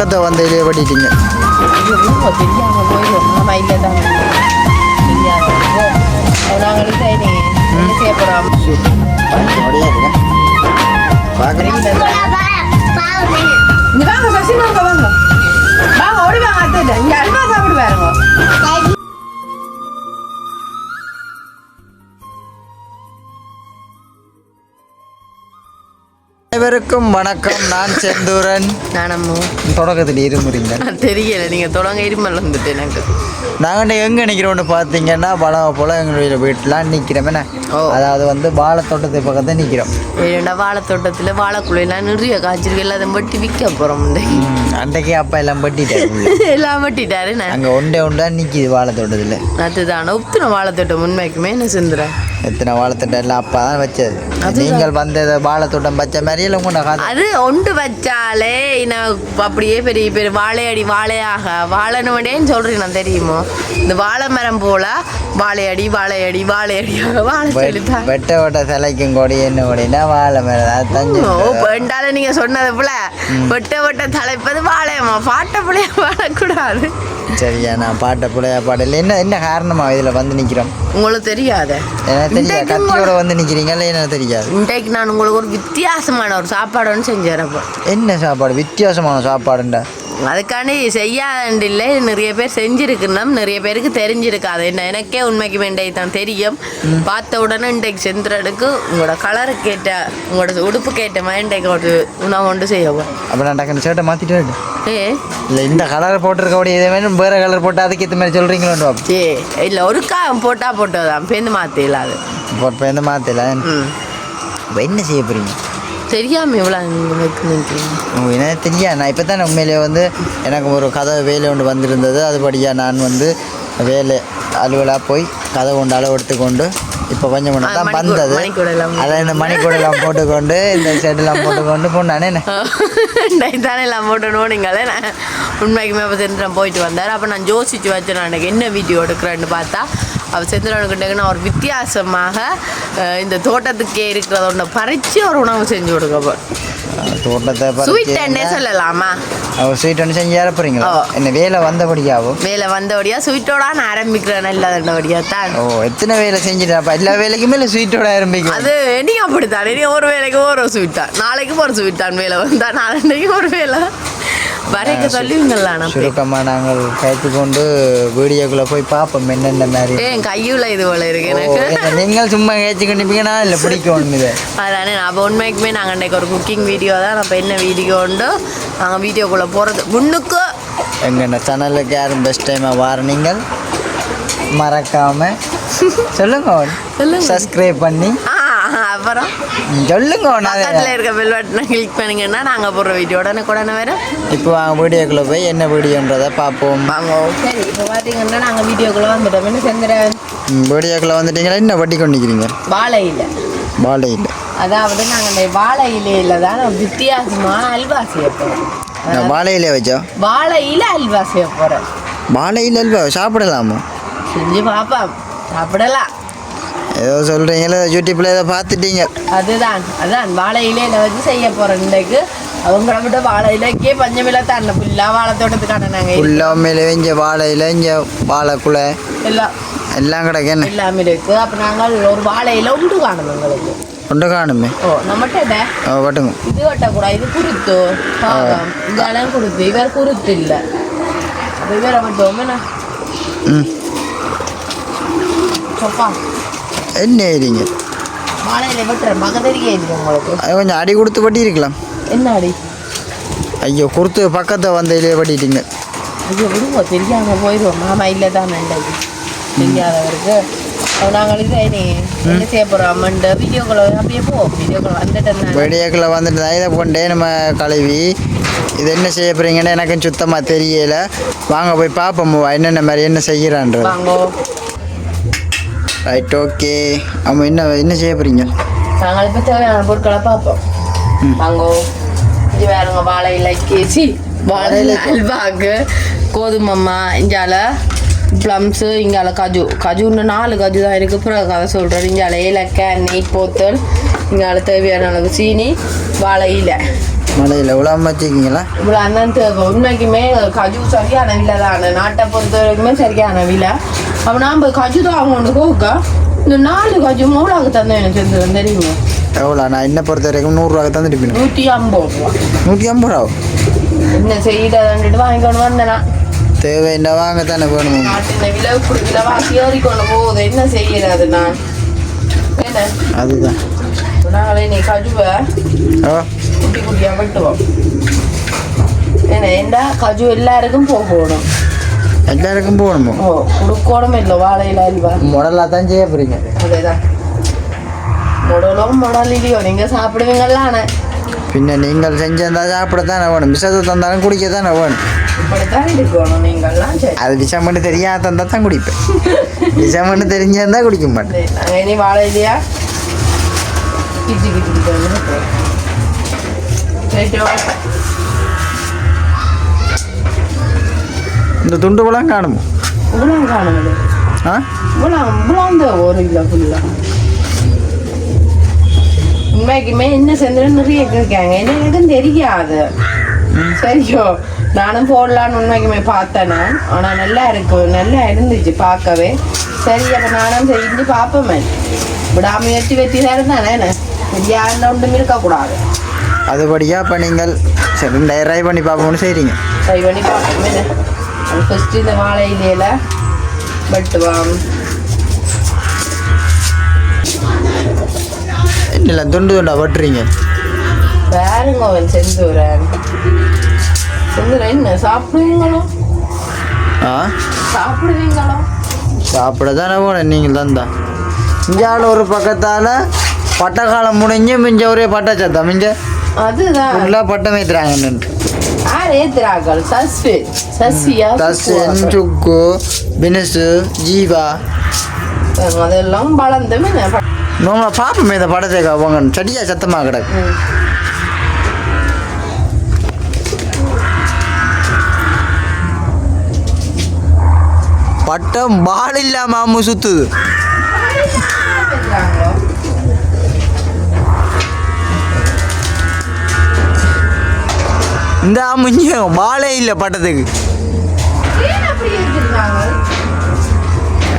பக்கத்தை வந்து வெளியே பட்டிட்டீங்க ஐயோ தெரியாம போயிடும் ஆமா இல்லை தான் தெரியாம நாங்கள் சரி என்ன செய்ய போகிறோம் அப்படியே இங்க வாங்க சசி வாங்க வாங்க. வாங்க ஓடி வாங்க அத்தை இங்க அல்வா சாப்பிடு அனைவருக்கும் வணக்கம். நான் செந்தூரன். நானம்மோ. தொடக்கத்தில் இருமுறீங்க தெரியல நீங்க தொடங்க இருமல் வந்துட்டு எனக்கு. நாங்கள் எங்கே நிற்கிறோம்னு பார்த்தீங்கன்னா பழம் போல் எங்களுடைய வீட்டிலாம் ஓ. அதாவது வந்து வாழைத்தோட்டத்தை பக்கத்தில் நிற்கிறோம் ஏன்னா வாழை தோட்டத்தில் வாழைக்குள்ளையெல்லாம் நிறைய காய்ச்சிருக்கு. எல்லாத்தையும் வெட்டி விற்க போகிறோம் அன்றைக்கே அப்பா எல்லாம் பட்டிட்டாரு எல்லாம் வெட்டிட்டாரு நான் அங்கே ஒன்றே ஒன்றா நிற்கிது வாழைத்தோட்டத்தில். அதுதான். உத்துன வாழை தோட்டம் உண்மைக்குமே என்ன செந்துறேன் எத்தனை வாழைத்தோட்டம் எல்லாம் அப்பா தான் வச்சது நீங்கள் வந்தது வாழைத்தோட்டம் வச்ச மாதிரியே உங்களோட காசு அது ஒன்று வச்சாலே நான் அப்படியே பெரிய பெரிய வாழையடி வாழையாக வாழணுமேன்னு சொல்றேன் நான் தெரியுமோ? இந்த வாழை மரம் போல வாழையடி வாழையடி வாழையடியாக வாழை வெட்ட வெட்ட சிலைக்கும் கொடி என்ன கொடினா வாழை அது தஞ்சு ஓ வேண்டால நீங்க சொன்னது போல. வெட்ட வெட்ட தலைப்பது வாழையம்மா. பாட்ட பிள்ளைய வாழக்கூடாது. சரியா நான் பாட்ட பிள்ளையா பாடல. என்ன என்ன காரணமா இதில் வந்து நிற்கிறோம் உங்களுக்கு தெரியாத? எனக்கு தெரியாது. கத்தியோட வந்து நிற்கிறீங்களா என்ன தெரியாது? இன்றைக்கு நான் உங்களுக்கு ஒரு வித்தியாசமான ஒரு சாப்பாடு ஒன்று செஞ்சு தரப்போ என்ன சாப்பாடு? வித்தியாசமான சாப்பாடுண்டா. அதுக்காண்டி செய்யாண்டு இல்லை நிறைய பேர் செஞ்சிருக்கணும். நிறைய பேருக்கு தெரிஞ்சிருக்காது. என்ன எனக்கே உண்மைக்கு வேண்டிய தான் தெரியும் பார்த்த உடனே இன்றைக்கு செந்திரனுக்கு உங்களோட கலருக்கு ஏற்ற உங்களோட உடுப்பு கேட்ட மாதிரி இன்றைக்கு ஒரு உணவு ஒன்று செய்யவும். அப்போ நான் டக்குன்னு ஷர்ட்டை மாற்றிட்டு ஏ? இல்லை இந்த கலர் போட்டிருக்கக்கூடிய இதே மாதிரி வேறு கலர் போட்டு அதுக்கு ஏற்ற மாதிரி சொல்கிறீங்களோ ஏ இல்லை ஒரு கா போட்டா போட்டதான் பேருந்து மாற்றிடலாம் அது? இப்போ எந்த மாற்றல ம். இப்போ என்ன செய்ய போகிறீங்க தெரியாம இவ்வளோ நினைக்கிறீங்க என்ன தெரியா நான் இப்போ தான் உண்மையிலேயே வந்து எனக்கு ஒரு கதை வேலை ஒன்று வந்திருந்தது. அதுபடியாக நான் வந்து வேலை அலுவலாக போய் கதை கொண்டு அளவு எடுத்துக்கொண்டு இப்போ கொஞ்சம் கொஞ்சம் தான் வந்தது. அதை இந்த மணிக்கூடெல்லாம் போட்டுக்கொண்டு இந்த செட்டெல்லாம் போட்டுக்கொண்டு போனானே என்ன தானே எல்லாம் போட்டணும் நீங்களே நான். உண்மைக்குமே அப்போ செந்திரன் போயிட்டு வந்தார். அப்போ நான் யோசிச்சு வச்சேன் நான் எனக்கு. என்ன வீடியோ எடுக்கிறேன்னு பார்த்தா அவர் செந்திரனுக்கிட்ட நான் ஒரு வித்தியாசமாக இந்த தோட்டத்துக்கே இருக்கிறத ஒன்று பறித்து ஒரு உணவு செஞ்சு கொடுக்க தோட்டத்தை ஸ்வீட் அண்ணே சொல்லலாமா? அவர் ஸ்வீட் ஒன்று செஞ்சு ஓ. என்ன வேலை வந்தபடியாகும் வேலை வந்தபடியா ஸ்வீட்டோட நான் ஆரம்பிக்கிறேன் நல்லதண்டபடியா தான். ஓ எத்தனை வேலை செஞ்சுட்டாப்பா? எல்லா வேலைக்குமே இல்லை ஸ்வீட்டோட ஆரம்பிக்கும். அது நீ அப்படித்தான். ஒரு வேலைக்கு ஒரு ஸ்வீட் தான். நாளைக்கு ஒரு ஸ்வீட் தான். வேலை வந்தா நாளைக்கு ஒரு வேலை. வரைக்க சொல்லுவீங்களா சுருக்கமாக நாங்கள் கைத்து கொண்டு வீடியோக்குள்ளே போய் பார்ப்போம். என்னென்ன மாதிரி. ஏன் கையுள்ள இது போல இருக்கு எனக்கு. நீங்கள் சும்மா கேச்சு கொண்டிருப்பீங்க? நான் இல்லை பிடிக்கும் இது. அதானே அப்போ உண்மைக்குமே நாங்கள் அன்றைக்கு ஒரு குக்கிங் வீடியோ தான். அப்போ என்ன வீடியோ உண்டோ நாங்கள் வீடியோக்குள்ளே போகிறது முன்னுக்கு எங்கள் சேனலுக்கு யாரும் பெஸ்ட் டைமாக வார நீங்கள் மறக்காம சொல்லுங்க. சொல்லுங்க. சப்ஸ்கிரைப் பண்ணி. அப்புறம் சொல்லுங்க பக்கத்தில் இருக்க பெல் பட்டனை கிளிக் பண்ணிங்கன்னா நாங்கள் போடுற வீடியோ உடனே உடனே வேறு இப்போ வாங்க வீடியோக்குள்ளே போய் என்ன வீடியோன்றதை பார்ப்போம். வாங்க. சரி இப்போ பார்த்தீங்கன்னா நாங்கள் வீடியோக்குள்ளே வந்துட்டோம். என்ன செஞ்சுறேன் ம், வீடியோக்குள்ளே வந்துட்டீங்களா? என்ன வட்டி கொண்டிருக்கிறீங்க? வாழை இல்லை பாலை இல்லை அதாவது நாங்கள் இந்த வாழை இலையில தான் வித்தியாசமாக அல்வா செய்ய போகிறோம் வாழை இலையை வச்சோம் வாழை இலை அல்வா செய்ய போகிறேன் வாழை இலை அல்வா சாப்பிடலாமா? செஞ்சு பார்ப்போம். சாப்பிடலாம். ஏதோ சொல்கிறீங்களா யூடியூப்பில் ஏதோ பார்த்துட்டீங்க. அதுதான் அதான் வாழை இலையில வச்சு செய்ய போகிறோம் இன்றைக்கு. அவங்கள விட வாழை இலைக்கே பஞ்சமில்லை தான் ஃபுல்லாக வாழை தோட்டத்துக்கான நாங்கள் ஃபுல்லாக மேலே இங்கே வாழை இலை இங்கே வாழைக்குலை. எல்லாம் எல்லாம் கிடக்கு எல்லாமே இருக்கு. அப்போ நாங்கள் ஒரு வாழை இலை உண்டு காணும் எங்களுக்கு ஒன்று காணுமே. ஓ நம்மகிட்ட ஓ கட்டுங்க. இது வெட்டக்கூடாது இது குருத்து. இடம் குருத்து. இவர் குருத்து இல்லை. இவரை மட்டும் ம். சொப்பா. என்ன ஏறிங்க? கொஞ்சம் அடி கொடுத்து பட்டி இருக்கலாம் என்ன அடி? ஐயோ கொடுத்து பக்கத்தை வந்த இலையே பட்டிட்டீங்க ஐயோ விடுங்க தெரியாம போயிடுவோம் மாமா இல்லை தான் நண்டது தெரியாதவருக்கு. அப்ப நாங்கள் இதை நீ என்ன செய்ய போகிறோம் அம்மன்ட்டு வீடியோக்குள்ள அப்படியே போ. வீடியோக்குள்ள வந்துட்டு வெடியாக்கில் வந்துட்டு தான் இதை கொண்டே நம்ம கழுவி. இது என்ன செய்ய போகிறீங்கன்னு எனக்கும் சுத்தமாக தெரியல. வாங்க போய் பார்ப்போம் என்னென்ன மாதிரி என்ன செய்கிறான்றது. வாங்கோ. ரைட் ஓகே ஆமாம் என்ன என்ன செய்ய போகிறீங்க நாங்கள் இப்போ தேவையான பொருட்களை பார்ப்போம். வாங்கோ இது வேறுங்க வாழை இலைக்கு சி வாழை அல்வாக்கு கோதுமம்மா இஞ்சால ப்ளம்ஸு இங்கால கஜு. கஜுன்னு நாலு கஜு தான் இருக்குது பிறகு கதை சொல்கிறேன் இங்கால ஏலக்காய் நெய் போத்தல் இங்கால தேவையான அளவு சீனி வாழை இலை. மலையில் உலாம வச்சுக்கிங்களா இவ்வளோ அண்ணன் உண்மைக்குமே கஜு சரியான விலை தான் நாட்டை பொறுத்த வரைக்குமே சரியான விலை. அப்போ நாம் கஜு தான் அவங்க போக்கா இந்த நாலு கஜு மூலாக்கு தந்தேன் எனக்கு தெரிஞ்சது தெரியுமா? எவ்வளோ நான் என்ன பொறுத்த வரைக்கும் நூறுரூவா தந்துட்டு நூற்றி ஐம்பது ரூபா. நூற்றி ஐம்பது ரூபா? என்ன செய்யறதுன்ட்டு வாங்கிக்கொண்டு வந்தேன். தேவை என்ன வாங்க தானே வேணும். நாட்டின விலை விலைவாசி ஏறிக்கொண்டு போகுது. என்ன செய்யறது நான்? அதுதான். நாங்களே நீ கஜுவை ஓ குட்டி குட்டியாக வெட்டுவோம் ஏன்னா ஏண்டா கஜு எல்லாருக்கும் போகணும் எல்லாருக்கும் போகணுமோ ஓ கொடுக்கணும் இல்லை வாழையில அல்வா முடலாக தான் செய்ய போகிறீங்க அதேதான் முடலும் முடலிலையோ நீங்கள் சாப்பிடுவீங்கல்ல ஆனால் பின்ன நீங்கள் செஞ்சிருந்தா சாப்பிட தானே வேணும் விஷத்தை தந்தாலும் குடிக்க தானே வேணும் இப்படித்தான் இருக்கணும் நீங்கள்லாம் அது விஷம் மட்டும் தெரியாத தந்தா தான் குடிப்பேன் விஷம் மட்டும் தெரிஞ்சிருந்தா குடிக்க மாட்டேன் இனி வாழையிலையா கிச்சு கிச்சு இந்த துண்டு பழம் காணுமோ. ஆ? ஒரு கிலோ ஃபுல்லாக உண்மைக்குமே என்ன செஞ்சுன்னு நிறைய கேட்காங்க என்ன எனக்கும் தெரியாது. சரியோ நானும் போடலான்னு உண்மைக்குமே பார்த்தேன் நான். ஆனால் நல்லா இருக்கும் நல்லா இருந்துச்சு பார்க்கவே. சரி அப்போ நானும் செஞ்சு பார்ப்போமே. விடாமுயற்சி வெற்றி நேரம் தானே? என்ன? தெரியாத ஒன்றும் இருக்கக்கூடாது. அதுபடியாக இப்போ நீங்கள் சரி ரூபாய் பண்ணி பார்ப்போம்னு செய்கிறீங்க ட்ரை பண்ணி பார்ப்போமே ஃபஸ்ட்டு இந்த வாழை இலையில வெட்டுவான் இல்லை துண்டு துண்டா வெட்டுறீங்க? பாருங்க அவன் செந்தூரன் செந்தூரன் என்ன சாப்பிடுவீங்களோ? ஆ? சாப்பிடுவீங்களோ? சாப்பிட தானே போனேன் நீங்கள் தந்தா. இஞ்சால ஒரு பக்கத்தால் பட்டக்காலம் முடிஞ்சு மிஞ்ச ஒரே பட்டை சத்தம் மிஞ்ச? அதுதான். ஃபுல்லாக பட்டம் ஏற்றுறாங்கன்னு யார் ஏத்துறாங்கள் சஸ்வி. சசியா தசன் சுக்கு பினசு ஜீவா. அதெல்லாம் வளர்ந்துமே நம்மளை பார்ப்போமே இந்த படத்தை அவங்க சடியா சத்தமாக கிடக்கு. பட்டம் பால் இல்லாம சுத்துது. இந்த அம்முஞ்சும் பாலே இல்லை பட்டத்துக்கு.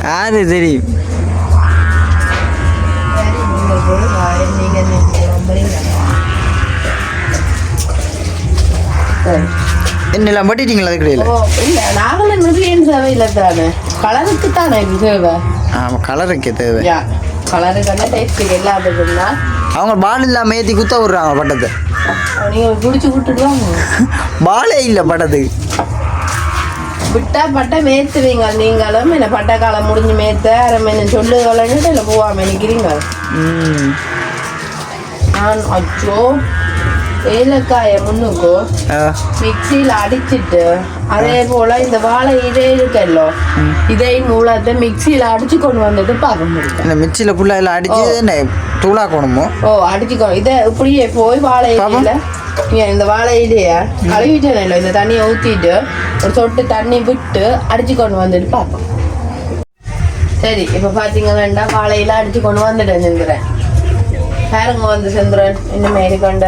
யாரு தெரியும் என்னெல்லாம் பட்டிட்டீங்களா அதுக்கு இடையில? ஓ இல்ல நாங்களும் நிறைய சேவை இல்லை தானே கலருக்கு தானே இது சேவை? ஆமாம் கலருக்கு தேவை. எல்லாத்துக்கும் தான். அவங்க பால் இல்லாமல் ஏற்றி குத்த விட்றாங்க பட்டத்தை. நீங்க குடிச்சு விட்டுட்டு வாங்க. பாலே இல்லை பட்டத்துக்கு விட்டா பட்டை மேத்துவீங்க நீங்களும் என்ன பட்டை காலம் முடிஞ்சு மேத்த அரை மணி சொல்லுகளன்ட்டு இல்லை போவாம நிற்கிறீங்க நான் அச்சோ. ஏலக்காயை முன்னுக்கு ஆ, மிக்சியில் அடிச்சிட்டு அதே போல இந்த வாழை இதே இருக்கல்லோ இதை மூலத்தை மிக்சியில் அடிச்சு கொண்டு வந்துட்டு பார்க்க முடியும் இந்த மிக்சியில் ஃபுல்லாக எல்லாம் அடிச்சு தூளாக்கணுமோ? ஓ அடிச்சுக்கோ. இதை இப்படியே போய் வாழை இலையில இந்த வாழை இலைய கழுவிட்டேன் இல்லை இந்த தண்ணியை ஊற்றிட்டு ஒரு சொட்டு தண்ணி விட்டு அடிச்சு கொண்டு வந்துட்டு பார்ப்போம். சரி இப்போ பார்த்தீங்கன்னா வாழையில அடிச்சு கொண்டு வந்துட்டேன் செந்துறேன். பாருங்க வந்து செந்துறேன்? இன்னுமே இருக்கண்ட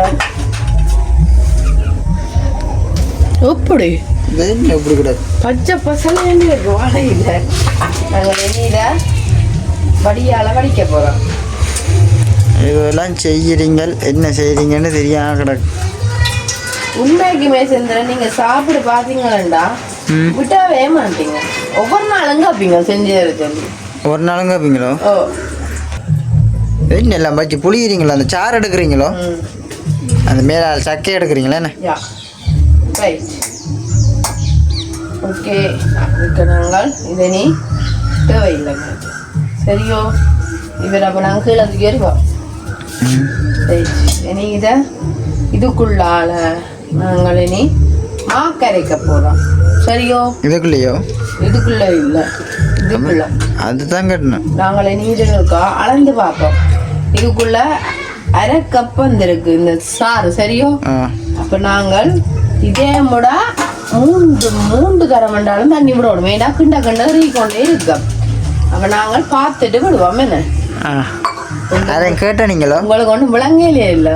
எப்படி? இப்படி கிடக்கு? பச்சை பசங்க இருக்கு வாழையில நாங்கள் எண்ணியில வடியால வடிக்க போகிறோம் இதெல்லாம் செய்கிறீங்கள் என்ன செய்கிறீங்கன்னு தெரியாம கிடக்கு. உண்மைக்குமே செந்திரன் நீங்க சாப்பிட பாத்தீங்களா ம். விட்டாவே மாட்டீங்க. ஒவ்வொரு நாளும் காப்பீங்க செஞ்சு சொல்லி ஒரு நாளும் கேட்பீங்களோ ஓ. என்ன எல்லாம் பச்சு புளிகிறீங்களோ அந்த சாறு எடுக்கிறீங்களோ? அந்த மேலே சக்கை எடுக்கிறீங்களா என்ன? ரைட் ஓகே இதுக்கு நாங்கள் இதை நீ தேவையில்லைங்க சரியோ இவர் அப்போ நாங்கள் கீழே தூக்கி எறிவோம் ரைட் இனி இதை இதுக்குள்ளால நாங்கள் இனி மாக்கரைக்க போகிறோம் சரியோ இதுக்குள்ளேயோ இதுக்குள்ள இல்லை இதுக்குள்ள அதுதான் கட்டணும் நாங்கள் நீர் இருக்கோம் அளந்து பார்ப்போம் இதுக்குள்ள அரை கப் வந்திருக்கு இந்த சாறு சரியோ அப்போ நாங்கள் இதே முட மூன்று மூன்று தரம் வேண்டாலும் தண்ணி விடணும் ஏன்னா கிண்ட கிண்ட கொண்டே இருக்கோம் அப்போ நாங்கள் பார்த்துட்டு விடுவோம் என்ன ஆ அதை கேட்ட நீங்களோ உங்களுக்கு ஒன்றும் விளங்கலையே இல்லை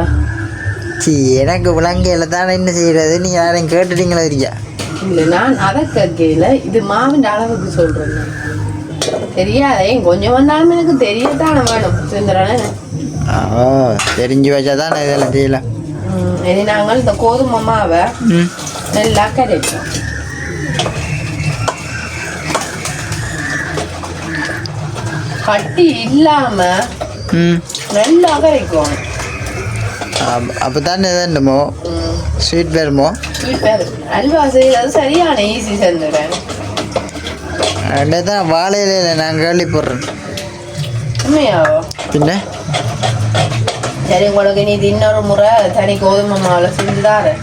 சி எனக்கு விலங்கையில் தானே என்ன செய்கிறது நீங்கள் யாரையும் கேட்டுட்டீங்களா இருக்கியா இல்லை நான் அதை கேட்கல இது மாவின் அளவுக்கு சொல்றேன் நான். தெரியாதே கொஞ்சம் வந்தாலும் எனக்கு தெரியத்தானே வேணும் சுந்தரனே ஓ தெரிஞ்சு வச்சா தானே இதெல்லாம் செய்யலாம் இனி நாங்கள் இந்த கோதுமை மாவை நல்லா கரைப்போம் கட்டி இல்லாம நல்லா கரைக்கும் அப்போ தானே என்னமோ ஸ்வீட் வருமோ அல்வா செய்யறது சரியான ஈஸி செஞ்சுறேன் ரெண்டே தான் வாழையில நான் கேள்வி போடுறேன் உண்மையாவோ பின்ன சரி உங்களுக்கு நீ இது இன்னொரு முறை தனி கோதுமை மாவில் செஞ்சு தாரேன்.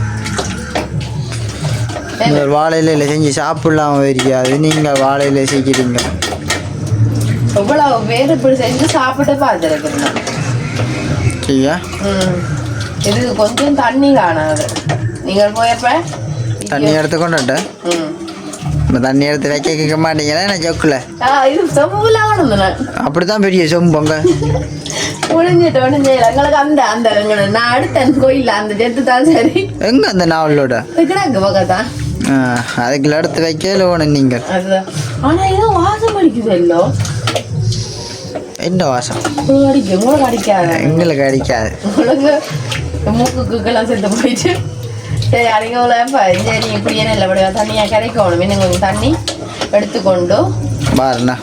இந்த வாழையில செஞ்சு சாப்பிடலாம் இருக்காது நீங்கள் வாழையில செய்கிறீங்க எவ்வளவு பேர் இப்படி செஞ்சு சாப்பிட்டு பார்த்துருக்குறேன் சரியா இதுக்கு கொஞ்சம் தண்ணி காணாது நீங்கள் போயப்ப? தண்ணி எடுத்து இப்போ தண்ணி எடுத்து வைக்க கேட்க மாட்டீங்களா? நான் ஜொக்கில் ஆ இது செம்புல ஆகணும் நான் அப்படி தான் முடிஞ்சிட்டு முடிஞ்சு எங்களுக்கு அந்த அந்த எங்களை நான் அடுத்தேன் கோயில்ல அந்த ஜெத்து தான் சரி. எங்கே அந்த நாவலோட? கிடக்கு பக்கத்தான் அதுக்குள்ள எடுத்து வைக்கல வேணும் நீங்கள் ஆனா ஏதோ வாசம் அடிக்குது எல்லோ. என்ன வாசம்? அடிக்கும் உங்களுக்கு அடிக்காத. எங்களுக்கு அடிக்காது. உங்களுக்கு மூக்குக்குக்கெல்லாம் செத்து போயிட்டு. சரி அடிக்கல சரி இப்படியே நல்லபடியா தண்ணியாக கரைக்கணும் இன்னும் கொஞ்சம் தண்ணி எடுத்துக்கொண்டு. பாருண்ணா.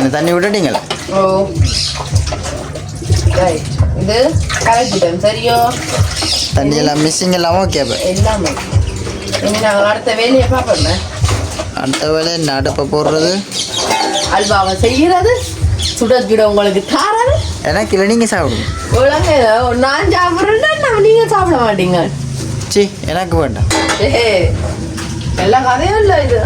என்ன தண்ணி விட்டுட்டீங்களா? ஓ. இது கரைச்சிட்டேன் சரியோ? தண்ணி எல்லாம் மிஸ்ஸிங் எல்லாம் ஓகே எல்லாமே. இனி நாங்கள் அடுத்த வேலையை பார்ப்போமே. அடுத்த வேலை என்ன அடுப்பை போடுறது? அல்வாவை செய்கிறது சுட சுட உங்களுக்கு தாரது. எனக்கு இல்லை நீங்கள் சாப்பிடுங்க. ஒழுங்கு நான் சாப்பிட்றேன்னா நீங்கள் சாப்பிட மாட்டீங்க. சி எனக்கு வேண்டாம். ஏ. எல்லா கதையும் இல்லை இது.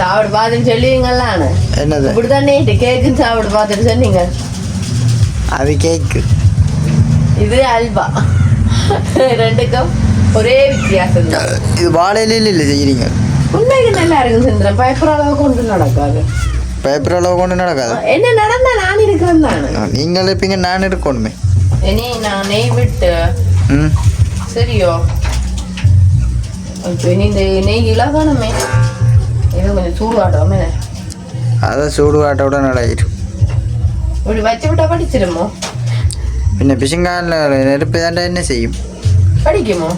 சாப்பிட பார்த்துன்னு சொல்லுவீங்களான்னு. என்னது? இப்படிதான் நேற்று கேக்குன்னு சாப்பிட பார்த்துட்டு சொன்னீங்க. அது கேக்கு. இது அல்வா. ரெண்டுக்கும் ஒரே வித்தியாசம். தான் இது வாழையில இல்லை செய்கிறீங்க உண்மைக்கு நல்லா இருக்கும் சுந்தரம். பயப்படுற அளவுக்கு ஒன்றும் நடக்காது. பேப்பர் அளவு கொண்டு நடக்காது. என்ன நடந்தா நான் இருக்கிறேன் தானே. நீங்கள் இருப்பீங்க நான் இருக்கணுமே. இனி நான் நெய் விட்டு ம். சரியோ. இனி இந்த நெய் இலகணுமே. விட்டா படிச்சிருமோ? பின்ன பிசுங்காலில் நெருப்பு தாண்டா என்ன செய்யும்? படிக்குமோ?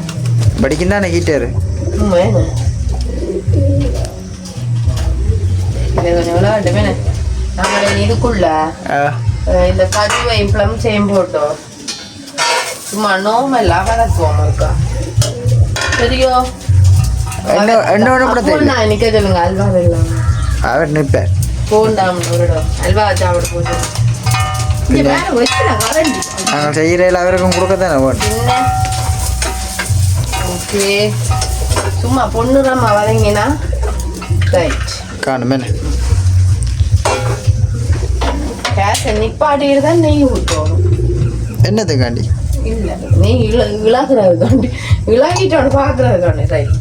படிக்கும் தானே ஹீட்டரு ம், வேணும் இது கொஞ்சம் விளையாட்டுமே நம்மள இதுக்குள்ள இந்த கஜுவை ப்ளம் செய்யும் போட்டோம். சும்மா நோமெல்லாம் வளர்க்குவோம் இருக்கா? சரியோ என்ன என்ன ஒன்று கூட அப்போ தெரியும் நான் நிக்க சொல்லுங்க அல்வா அவர் நிற்பார் போண்டாம் ஒரு இடம் அல்வா சாப்பிட கரண்டி நாங்கள் செய்கிற அவருக்கும் கொடுக்க தானே ஓகே சும்மா பொண்ணுரம்மா வதங்கினா ரைட் காணுமே கேஸை நிப்பாட்டிட்டு தான் நெய் ஊற்றணும் என்னதுக்காண்டி இல்லை நெய் இழ இழகுறதுக்காண்டி இழகிட்டோன்னு பார்க்குறதுக்காண்டி ரைட்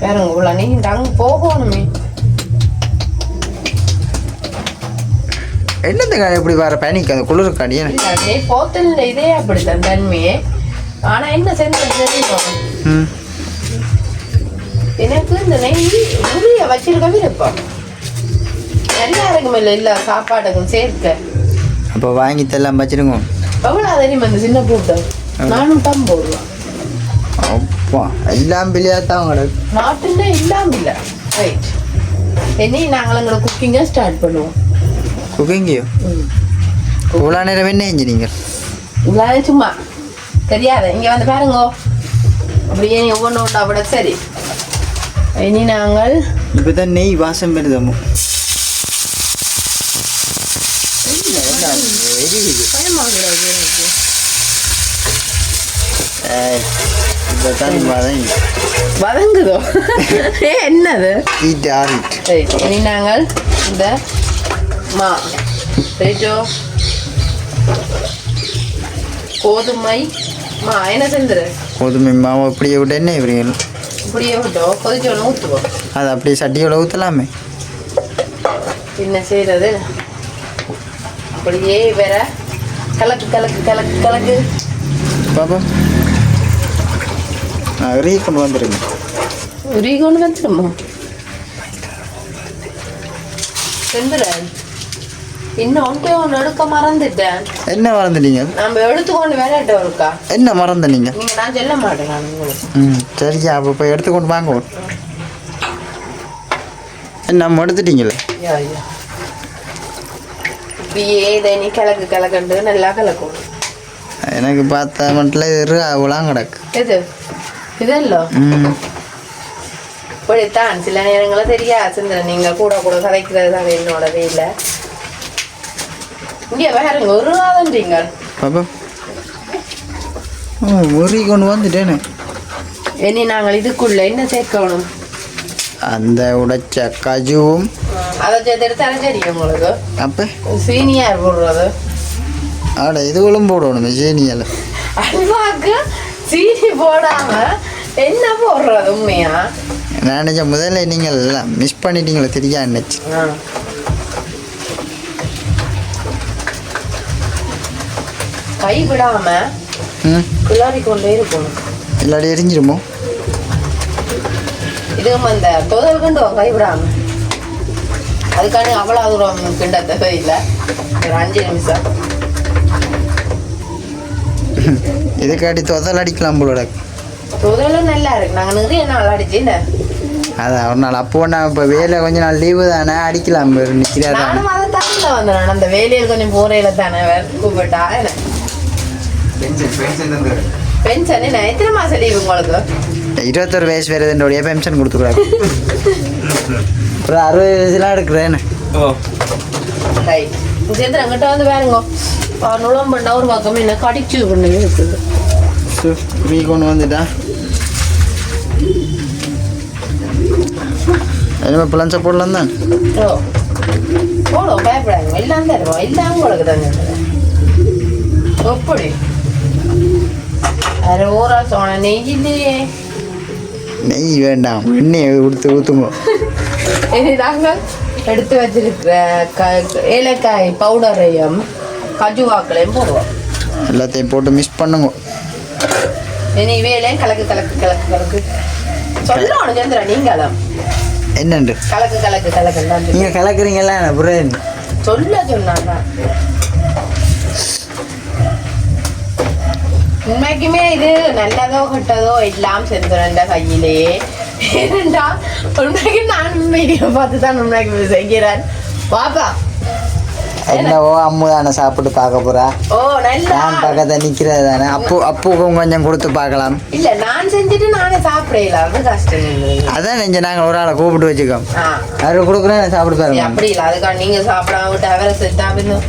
வேறங்க உள்ள நெய் அங்கே போகணுமே. என்னதுக்காண்டி இப்படி வர பனிக்கு அந்த என்ன? இல்லை அதே போத்தலில் இதே அப்படித்தான் தன்மையே ஆனால் என்ன செஞ்சு தெரியுமா? ம். எனக்கு இந்த நெய் உரிய வச்சிருக்க விருப்பம். நல்லா இருக்கும் இல்லை இல்லை சாப்பாடுக்கும் சேர்க்க. அப்போ வாங்கி தெல்லாம் வச்சிருங்க. எவ்வளோ தெரியுமா இந்த சின்ன பூட்டை நானூற்றம்பது ரூபா. பிள்ளையாத்தான் கிடக்கு நாட்டுன்னே இல்லாம இல்லை. ரைட் இனி நாங்கள் எங்களை குக்கிங்கை ஸ்டார்ட் பண்ணுவோம். குக்கிங்கியோ ம். இவ்வளோ நேரம் என்ன செஞ்சு நீங்கள் இவ்வளோ சும்மா. தெரியாத. இங்கே வந்து பாருங்கோ. அப்படியே ஒவ்வொன்று ஒன்றா விட சரி. இனி நாங்கள் இப்போ தான் நெய் வாசம் பெறுதமோ? வதங்கி வதங்குதோ? ஏ என்னது? இனி நாங்கள் இந்த மா ரைட்டோ கோதுமை மா என்ன செஞ்சிரு கோதுமை மாவு அப்படியே விட்டு என்ன இவர்கள் இப்படியே விட்டோம் கொதிச்சோன்னு ஊற்றுவோம் அது அப்படியே சட்டியோட ஊற்றலாமே என்ன செய்கிறது அப்படியே வேற கலக்கு கலக்கு கலக்கு கலக்கு. பாப்பா. ரீ கொண்டு வந்துருங்க. ஒரு கொண்டு வந்துடுமோ மறந்துட்டேன். என்ன மறந்துட்டீங்க நம்ம எடுத்துக்கொண்டு இருக்கா? என்ன மறந்த நீங்க? நான் சொல்ல மாட்டேன் ம் அப்போ போய் எடுத்துக்கொண்டு வாங்க. என்ன நம்ம எடுத்துட்டீங்களே? நீ கிழக்கு கிழக்குண்டு நல்லா கிழக்கணும் எனக்கு பார்த்த மட்டும் இரு கிடக்கு. எது? இப்படித்தான் சில நேரங்களில் தெரியா சந்திரன் நீங்க கூட கூட கதைக்கிறது தான் என்னோட வேலை இங்கே வேறங்க ஒரு வாதன்றீங்க பாப்பா முறி கொண்டு வந்துட்டேனே இனி நாங்கள் இதுக்குள்ள என்ன சேர்க்கணும் அந்த உடைச்ச கஜுவும் அதை சேர்த்து தெரியும் உங்களுக்கு அப்போ சீனியர் போடுறது ஆட இதுகளும் போடணும் சீனியில் அல்வாக்கு சீனி போடாம என்ன போடுறது உண்மையா? நான் நினச்சேன் முதல்ல நீங்கள் எல்லாம் மிஸ் பண்ணிட்டீங்களே தெரியா நினச்சி. கை விடாம ம். கிளறி கொண்டே இருக்கணும். இல்லாடி எரிஞ்சிருமோ? இதுவும் அந்த தொதல் கண்டு கை விடாம. அதுக்காண்டி அவ்வளோ தூரம் கிண்ட தேவையில்லை ஒரு அஞ்சு நிமிஷம். இதுக்காட்டி தொதல் அடிக்கலாம் போல தொதலும் நல்லா இருக்கு. நாங்கள் நிறைய நாள் அடிச்சு என்ன? அதான் ஒரு நாள் அப்போ நான் இப்போ வேலை கொஞ்ச நாள் லீவு தானே அடிக்கலாம் நிற்கிறாரு நானும் அதை தாண்ட வந்தேன். அந்த வேலையில் கொஞ்சம் போறையில தானே கூப்பிட்டா என்ன? பென்ஷன் என்ன? எத்தனை மாசம் லீவு உங்களுக்கு? இருபத்தொரு வயசு வேறு என்னுடைய பென்ஷன் கொடுத்துருவாரு ஒரு அறுபது வயசுலாம் எடுக்கிறேன்னு. ரைட் சேர்த்து அங்கிட்ட வந்து வேறுங்க நுழம் பண்ணா ஒரு பக்கம் என்ன கடிச்சு பண்ணி இருக்குது ஃப்ரீ கொண்டு வந்துட்டா இனிமே பிளன்ஸை போடலாம் தான் போடும் பயப்படாங்க எல்லாம் தருவோம் எல்லாம் உங்களுக்கு தாங்க எப்படி அரை ஊரா சோன நெய் இல்லையே நெய் வேண்டாம் எண்ணெயை கொடுத்து ஊற்றுங்க இது நாங்கள் எடுத்து வச்சிருக்கிற ஏலக்காய் பவுடரையும் கஜுவாக்களையும் போடுவோம். எல்லாத்தையும் போட்டு மிஸ் பண்ணுங்க. இனி வேலையும் கலக்கு கலக்கு கலக்கு கலக்கு. சொல்லணும் சந்திரா நீங்களும் என்னண்டு? கலக்கு கலக்கு கலக்கு நீங்கள் கலக்குறீங்களா புரியன் சொல்ல சொன்னாங்க உண்மைக்குமே இது நல்லதோ கெட்டதோ எல்லாம் செந்துரண்ட கையிலேயே ஏனென்றா உண்மைக்கு நான் வீடியோ பார்த்து தான் உண்மைக்கு செய்கிறேன் பாப்பா என்னவோ அம்மு தானே சாப்பிட்டு பார்க்க போறா. ஓ நல்லா. நான் பக்கத்தை நிற்கிறது தானே. அப்பு அப்புக்கும் கொஞ்சம் கொடுத்து பார்க்கலாம். இல்ல நான் செஞ்சுட்டு நானே சாப்பிடல. அது கஷ்டம். அதான் நெஞ்ச நாங்கள் ஒரு ஆளை கூப்பிட்டு வச்சுக்கோம். அவர் கொடுக்குறேன் சாப்பிட்டு சரி, பாருங்க. அப்படி இல்லை. அதுக்காக நீங்க சாப்பிடாம விட்டு அவரை செத்தா பின்னும்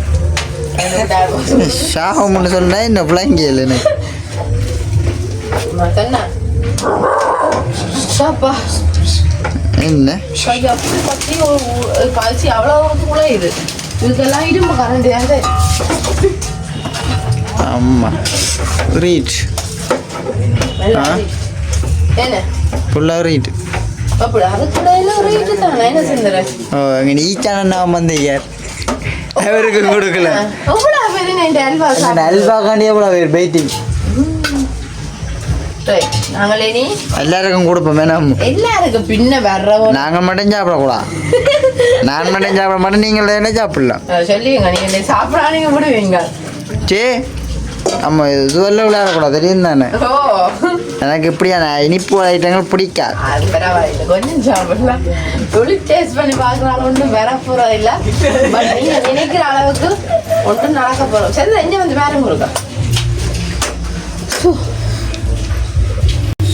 ஷாஹம்னு சொன்னா இந்த பிள்ளைங்க இல்லைன்னு என்ன ஐயா, அப்படி பத்தி ஒரு ஒரு பசி அவ்வளோ கூட இது இதுக்கெல்லாம் இரும்பு கரண்ட் தான் சரி. ஆமா ரீட் ஆ. என்ன ஃபுல்லாக ரீட் அப்படி அது கூட எல்லாம் ஒரு இது தானே. என்ன செஞ்சுறேன் ஓ இங்கே ஈச்சான நான் வந்தீங்க. அவருக்கு கொடுக்கல. அல்வா? அல்வாக்காண்டி எவ்வளோ பேர் வெயிட்டிங் Right. நாங்களே நீ? எல்லாருக்கும் கொடுப்போம் வேணாம். எல்லாருக்கும் பின்ன வர்றவோ நாங்கள் மட்டும் சாப்பிடக்கூடாது. நான் மட்டும் சாப்பிட மாட்டேன் நீங்கள் என்ன சாப்பிடலாம்? சொல்லிங்க நீங்க சாப்பிடாதீங்க விடுவீங்க? சே நம்ம இதுவெல்லாம் விளையாடக்கூடாது தெரியும் தானே? எனக்கு இப்படியான இனிப்பு ஐட்டங்கள் பிடிக்காது. கொஞ்சம் சாப்பிடலாம். துளி டேஸ்ட் பண்ணி பார்க்குற ஒன்றும் வர போகிறது இல்லை பட் நீங்கள் நினைக்கிற அளவுக்கு ஒன்றும் நடக்க போகிறோம் சரி எங்கே வந்து வேற முருகா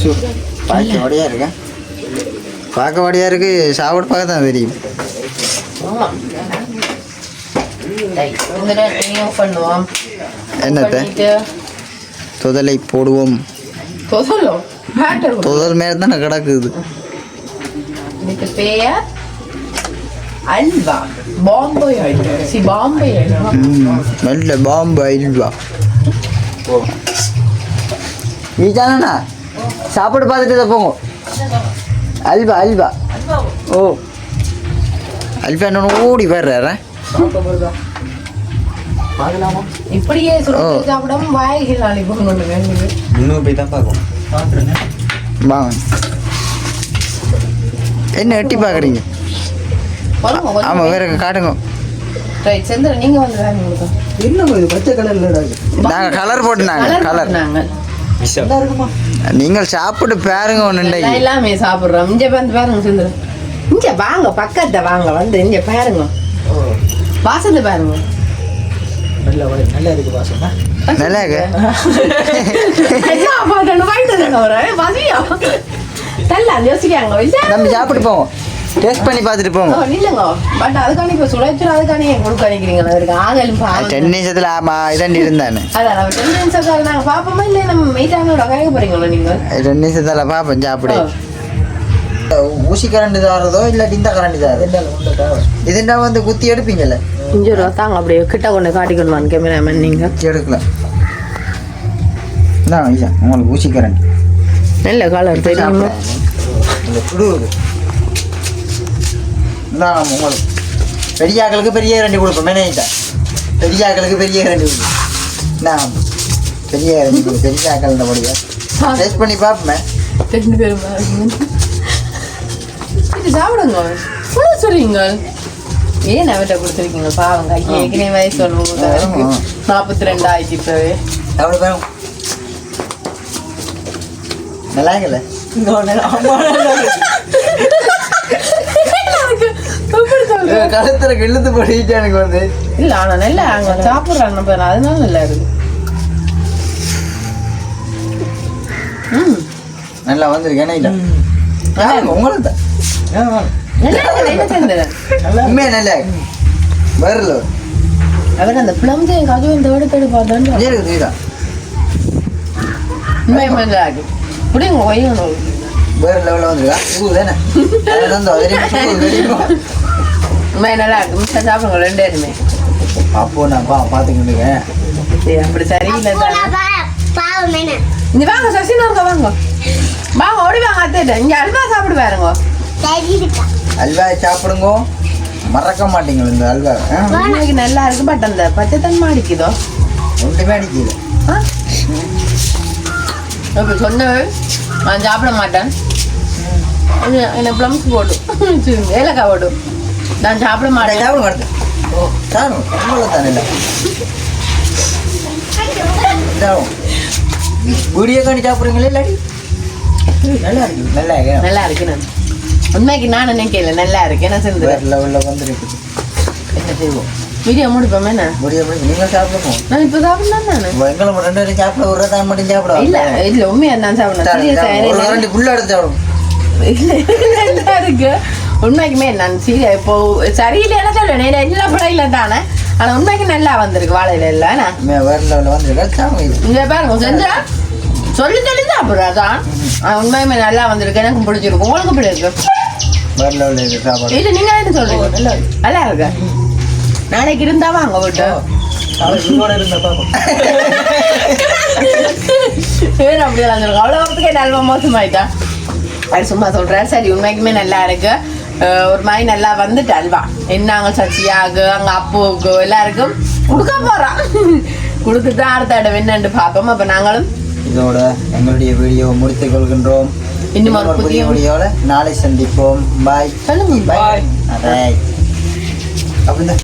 சு, பார்க்க வடியா இருக்கா? பார்க்க வடியா இருக்கு. சாப்பிட பார்க்க தான் தெரியும். என்னத்த? துதலை போடுவோம். துதல்? மேலே தானே கிடக்குது. அல்வா. பாம்பே அல்வா. சி பாம்பே அல்வா. நல்ல பாம்பு அல்வா. நீதானா சாப்பிட்டு பார்த்துட்டு இதை போங்க. அல்வா அல்வா. ஓ. அல்வா என்ன ஓடி வர்றாரா. இப்படியே சாப்பிடாம வாய்கள் இன்னும் போய் தான் பார்க்கணும். வாங்க என்ன எட்டி பார்க்குறீங்க? ஆமாம் வேற காட்டுங்க. ரைட் செந்திர நீங்க வந்து என்ன பச்சை கலர்லடா நாங்கள் கலர் போட்டுனாங்க கலர் கலர் நாங்கள் நீங்கள் சாப்பிட்டு பாருங்க ஒன்று நான் எல்லாமே சாப்பிடுறோம். இங்க வந்து பாருங்க செந்திர. இங்க வாங்க பக்கத்தை வாங்க வந்து இங்க பாருங்க. ஓ வாசத்தை பாருங்க. நல்ல இருக்கு வாசமா நல்லா இருக்கு. நம்ம சாப்பிட்டு போவோம். டேஸ்ட் பண்ணி பார்த்துட்டு ஓ, போவோம் நில்லுங்க. பட் அதுக்காண்டி இப்ப சுழற்சியில் அதுக்காண்டி ஏன் கொடுக்க நினைக்கிறீங்களா? அவருக்கு ஆகலும். டென் நிமிஷத்தில் ஆமாம் இதாண்டி இருந்தானே. அதான், நம்ம ten minutes அப்புறம் நாங்க பார்ப்போமா, இல்லை நம்ம மெய்ட்டாங்களோட கேட்க போறீங்களா நீங்க? ரெண்டு நிமிஷத்தில் பார்ப்போம் சாப்பிடு. ஊசி கரண்ட் தாரதோ இல்லாட்டி இந்த கரண்ட் தாரதோ இதுண்டா வந்து குத்தி எடுப்பீங்கல்ல? இங்க ஒரு தாங்க அப்படியே கிட்ட கொண்டு காட்டிக்கொண்டு வாங்க கேமராமேன் நீங்க. குத்தி எடுக்கலாம் இதான் ஐயா உங்களுக்கு ஊசி கரண்ட் நல்ல கலர் தெரியுமா? இந்த குடுவுது இதான் உங்களுக்கு. பெரிய ஆக்களுக்கு பெரிய ரெண்டு கொடுப்போம் மெனைட்டா பெரிய ஆக்களுக்கு பெரிய ரெண்டு கொடுப்போம். நான் பெரிய ரெண்டு கொடு பெரிய ஆக்கள் முடியும் டேஸ்ட் பண்ணி பார்ப்போமே. ரெண்டு பேரும். இது சாப்பிடுங்க. இவ்வளவு சொல்றீங்க. ஏன் அவர்கிட்ட கொடுத்துருக்கீங்க? பாவம் கைக்கு ஏற்கனவே வயசு சொல்லுவோம். நாற்பத்தி ரெண்டு ஆயிடுச்சு இப்பவே. எவ்வளோ பேரும் நல்லா சொல்ற? கழுத்துல கிழுத்து போட்டு எனக்கு வந்து. இல்ல ஆனா நல்ல அங்க சாப்பிடுறாங்க பாரு அதனால நல்லா இருக்கு. நல்லா வந்திருக்கு என்ன இல்லை உங்களுக்கு தான். உண்மையா நல்லா வரல. அவர் அந்த பிளம்ஜையும் கதவு இந்த விட தேடி பார்த்தோம் எனக்கு தெரியுதா உண்மையுமே நல்லா இருக்கு. புடிங்க ஒய்யணும் வேற லெவலில் வந்துருக்கா? தானே உண்மை நல்லா இருக்கு? மிச்சம் சாப்பிடுங்க ரெண்டு பேருமே. அப்போ நான் பா பார்த்துக்கிட்டு அப்படி சரியில்லை என்ன? இங்க வாங்க சசினா இருக்க வாங்க. வாங்க ஓடி வாங்க அத்தைட்ட இங்க அல்வா சாப்பிடு பாருங்க. சரி இருக்கா அல்வா சாப்பிடுங்க. மறக்க மாட்டீங்க இந்த அல்வா? இன்னைக்கு நல்லா இருக்கு பட் அந்த பச்சை தன்மை அடிக்குதோ? ஒன்றுமே அடிக்கல. ஆ? இப்ப சொன்ன நான் சாப்பிட மாட்டேன். இது எனக்கு ப்ளம்ஸ் போடு. சரி, ஏலக்காய் போடு. நான் சாப்பிட மாட்டேன். சாப்பிட மாட்டேன். ஓ சாப்பிடும் உங்களை தானே இல்லை. சாப்பிடும் வீடியோ காண்டி சாப்பிட்றீங்களே இல்லாடி நல்லா இருக்கு நல்லா இருக்கு. நல்லா இருக்கு நான். உண்மைக்கு நான் நினைக்கல நல்லா இருக்கு. என்ன செஞ்சு வேற லெவலில் வந்துருக்கு. என்ன செய்வோம்? வீடியோ முடிப்போமே என்ன? நீங்களும் சாப்பிடுவோம் நான் இப்போ சாப்பிடலாம் தானே? எங்களை மட்டும் ரெண்டு சாப்பிட ஒரு தான் மட்டும் சாப்பிட இல்ல இல்ல உண்மையா நான் சாப்பிடணும் இல்ல நல்லா இருக்கு. உண்மைக்குமே நான் சீரியா இப்போ சரியில்லைன்னு சொல்லுவேன். எல்லா இல்லை தானே. ஆனா உண்மைக்கு நல்லா வந்திருக்கு வாழையில இல்ல என்ன? வேற லெவலில் வந்துருக்கு சாப்பிடுங்க இங்க பாருங்க செஞ்சா? சொல்லி சொல்லி சாப்பிட்றாதான் உண்மையுமே நல்லா வந்திருக்கு. எனக்கு பிடிச்சிருக்கு. உங்களுக்கு பிடிச்சிருக்கு? இது நீங்க என்ன சொல்றீங்க? நல்லா இருக்கு? நாளைக்கு இருந்தா வாங்க விட்டு. அவர் உங்களோட இருந்த பார்ப்போம் வேறு அப்படி வந்துருக்கு அவ்வளோ வரத்துக்கே நல்வா மோசமாயிட்டா. அது சும்மா சொல்கிறேன் சரி உண்மைக்குமே நல்லா இருக்கு. அஹ் ஒரு மாதிரி நல்லா வந்துட்டு அல்வா. என்னாங்க சச்சியாகு அங்கே அப்புவுக்கு எல்லாருக்கும் கொடுக்க போகிறான் கொடுத்துட்டு அடுத்த இடம் என்னன்னு பார்ப்போம். அப்போ நாங்களும் இதோட எங்களுடைய வீடியோவை முடித்துக் கொள்கின்றோம். இன்னும் ஒரு புதிய வீடியோவில் நாளை சந்திப்போம். பாய் சொல்லுங்க. பாய் அப்படிதான்.